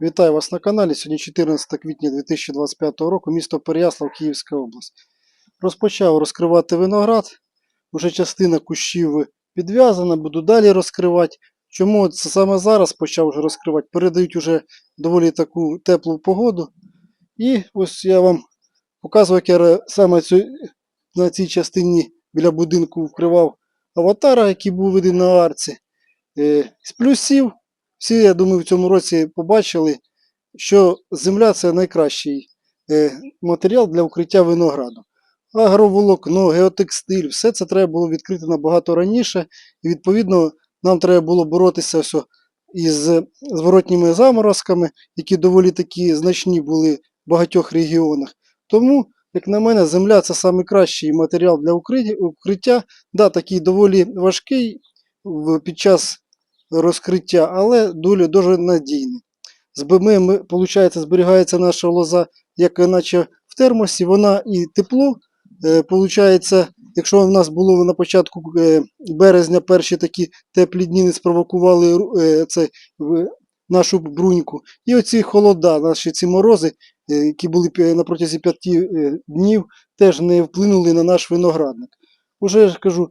Вітаю вас на каналі. Сьогодні 14 квітня 2025 року, місто Переяслав, Київська область. Розпочав розкривати виноград. Уже частина кущів підв'язана, буду далі розкривати. Чому це саме зараз почав вже розкривати? Передають уже доволі таку теплу погоду. І ось я вам показую, як я саме цю, на цій частині біля будинку вкривав аватара, який був виден на арці. Е, З плюсів всі, я думаю, в цьому році побачили, що земля це найкращий е, матеріал для укриття винограду. Агроволокно, геотекстиль, все це треба було відкрити набагато раніше, і відповідно нам треба було боротися все із зворотніми заморозками, які доволі такі значні були в багатьох регіонах. Тому, як на мене, земля це найкращий матеріал для укриття. Да, такий доволі важкий під час розкриття, але дуже, дуже надійний. З БМ, виходить, зберігається наша лоза, як наче в термосі, вона і тепло. Е, Получається, якщо в нас було на початку е, березня перші такі теплі дні не спровокували е, це, нашу бруньку. І оці холода, наші ці морози, які були на протязі п'яти днів, теж не вплинули на наш виноградник. Уже ж кажу,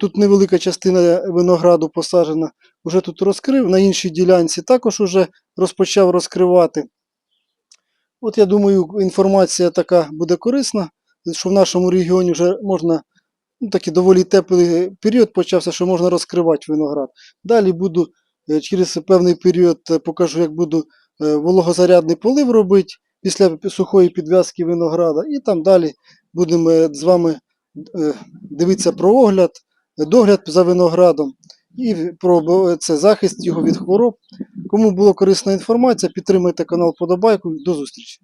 тут невелика частина винограду посаджена, вже тут розкрив, на іншій ділянці також уже розпочав розкривати. От я думаю, інформація така буде корисна, що в нашому регіоні вже можна, ну такий доволі теплий період почався, що можна розкривати виноград. Далі буду е, через певний період е, покажу, як буду е, вологозарядний полив робити після сухої підв'язки винограда. І там далі будемо е, з вами е, дивитися про огляд, е, догляд за виноградом і про це захист його від хвороб. Кому була корисна інформація, підтримайте канал подобайку. До зустрічі!